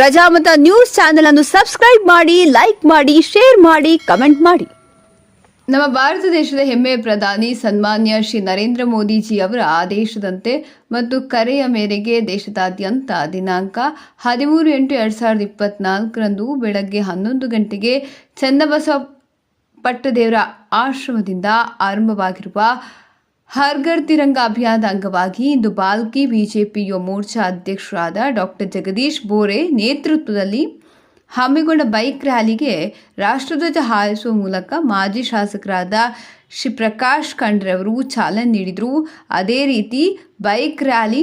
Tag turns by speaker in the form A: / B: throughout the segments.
A: Prajamata news channel ಅನ್ನು subscribe ಮಾಡಿ, like ಮಾಡಿ, ಶೇರ್ ಮಾಡಿ, ಕಮೆಂಟ್ ಮಾಡಿ. ನಮ್ಮ ಭಾರತ ದೇಶದ ಹೆಮ್ಮೆಯ ಪ್ರಧಾನಿ ಸನ್ಮಾನ್ಯ ಶ್ರೀ ನರೇಂದ್ರ ಮೋದಿಜಿ ಅವರ ಆದೇಶದಂತೆ ಮತ್ತು ಕರೆಯ ಮೇರೆಗೆ ದೇಶದಾದ್ಯಂತ ದಿನಾಂಕ ಹದಿಮೂರು ಎಂಟು ಎರಡು ಸಾವಿರದ ಇಪ್ಪತ್ನಾಲ್ಕರಂದು ಬೆಳಗ್ಗೆ ಹನ್ನೊಂದು ಗಂಟೆಗೆ ಚನ್ನಬಸವ ಪಟ್ಟದೇವರ ಆಶ್ರಮದಿಂದ ಆರಂಭವಾಗಿರುವ ಹರ್ಘರ್ ತಿರಂಗ ಅಭಿಯಾನದ ಅಂಗವಾಗಿ ಇಂದು ಬಾಲ್ಕಿ ಬಿಜೆಪಿ ಯುವ ಮೋರ್ಚಾ ಅಧ್ಯಕ್ಷರಾದ ಡಾಕ್ಟರ್ ಜಗದೀಶ್ ಬೋರೆ ನೇತೃತ್ವದಲ್ಲಿ ಹಮ್ಮಿಕೊಂಡ ಬೈಕ್ ರ್ಯಾಲಿಗೆ ರಾಷ್ಟ್ರಧ್ವಜ ಹಾರಿಸುವ ಮೂಲಕ ಮಾಜಿ ಶಾಸಕರಾದ ಶ್ರೀ ಪ್ರಕಾಶ್ ಖಂಡ್ರೆ ಅವರು ಚಾಲನೆ ನೀಡಿದರು. ಅದೇ ರೀತಿ ಬೈಕ್ ರ್ಯಾಲಿ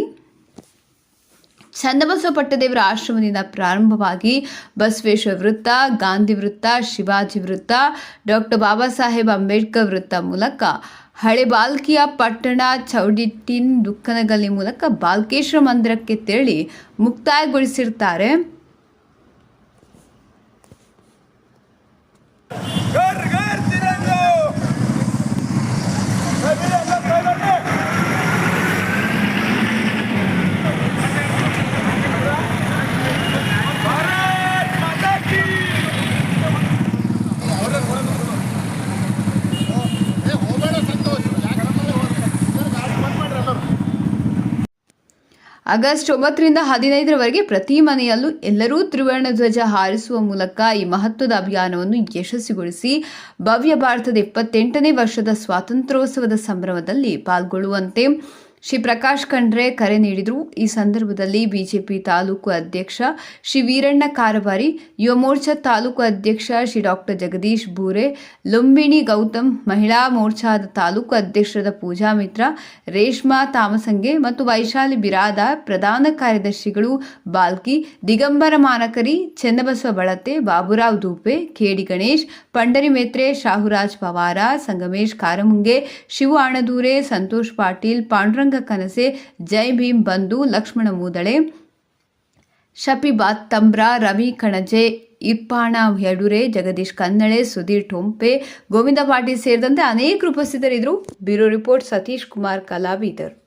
A: ಚನ್ನಬಸವ ಪಟ್ಟದೇವರ ಆಶ್ರಮದಿಂದ ಪ್ರಾರಂಭವಾಗಿ ಬಸವೇಶ್ವರ ವೃತ್ತ, ಗಾಂಧಿ ವೃತ್ತ, ಶಿವಾಜಿ ವೃತ್ತ, ಡಾಕ್ಟರ್ ಬಾಬಾ ಸಾಹೇಬ್ ಅಂಬೇಡ್ಕರ್ ವೃತ್ತ ಮೂಲಕ ಹಳೆ ಬಾಲ್ಕಿಯ ಪಟ್ಟಣ ಚೌಡಿಟ್ಟಿನ್ ದುಃಖನಗಲ್ಲಿ ಮೂಲಕ ಬಾಲ್ಕೇಶ್ವರ ಮಂದಿರಕ್ಕೆ ತೆರಳಿ ಮುಕ್ತಾಯಗೊಳಿಸಿರ್ತಾರೆ. ಆಗಸ್ಟ್ ಒಂಬತ್ತರಿಂದ ಹದಿನೈದರವರೆಗೆ ಪ್ರತಿ ಮನೆಯಲ್ಲೂ ಎಲ್ಲರೂ ತ್ರಿವರ್ಣ ಧ್ವಜ ಹಾರಿಸುವ ಮೂಲಕ ಈ ಮಹತ್ವದ ಅಭಿಯಾನವನ್ನು ಯಶಸ್ವಿಗೊಳಿಸಿ ಭವ್ಯ ಭಾರತದ ಇಪ್ಪತ್ತೆಂಟನೇ ವರ್ಷದ ಸ್ವಾತಂತ್ರ್ಯೋತ್ಸವದ ಸಂಭ್ರಮದಲ್ಲಿ ಪಾಲ್ಗೊಳ್ಳುವಂತೆ ಶ್ರೀ ಪ್ರಕಾಶ್ ಖಂಡ್ರೆ ಕರೆ ನೀಡಿದರು. ಈ ಸಂದರ್ಭದಲ್ಲಿ ಬಿಜೆಪಿ ತಾಲೂಕು ಅಧ್ಯಕ್ಷ ಶ್ರೀ ವೀರಣ್ಣ ಕಾರಬಾರಿ ಯುವ ಮೋರ್ಚಾ ತಾಲೂಕು ಅಧ್ಯಕ್ಷ ಶ್ರೀ ಡಾಕ್ಟರ್ ಜಗದೀಶ್ ಬೂರೆ, ಲುಂಬಿಣಿ ಗೌತಮ್, ಮಹಿಳಾ ಮೋರ್ಚಾದ ತಾಲೂಕು ಅಧ್ಯಕ್ಷರಾದ ಪೂಜಾ ಮಿತ್ರ, ರೇಷ್ಮಾ ತಾಮಸಂಗೆ ಮತ್ತು ವೈಶಾಲಿ ಬಿರಾದ ಪ್ರಧಾನ ಕಾರ್ಯದರ್ಶಿಗಳು ಬಾಲ್ಕಿ, ದಿಗಂಬರ ಮಾನಕರಿ, ಚೆನ್ನಬಸವ ಬಳತೆ, ಬಾಬುರಾವ್ ದೂಪೆ ಕೆಡಿ ಗಣೇಶ್, ಪಂಡರಿ ಮೇತ್ರೆ, ಶಾಹುರಾಜ್ ಪವಾರ, ಸಂಗಮೇಶ್ ಕಾರಮುಂಗೆ, ಶಿವು ಆಣದೂರೆ, ಸಂತೋಷ್ ಪಾಟೀಲ್, ಪಾಂಡುರಂಗ ಕನಸೆ. ಜೈ ಭೀಮ್, ಬಂಧು, ಲಕ್ಷ್ಮಣ ಮೂದಳೆ. ಶಫಿಬಾತ್ ತಂಬ್ರ, ರವಿ ಕಣಜೆ ಇಪ್ಪಾಣ ಯಡುರೆ ಜಗದೀಶ್ ಕನ್ನಳೆ, ಸುಧೀರ್ ಟೊಂಪೆ, ಗೋವಿಂದ ಪಾಟೀಲ್ ಸೇರಿದಂತೆ ಅನೇಕರು ಉಪಸ್ಥಿತರಿದ್ದರು. Bureau report Satish Kumar, ಕಲಾವಿದರ್.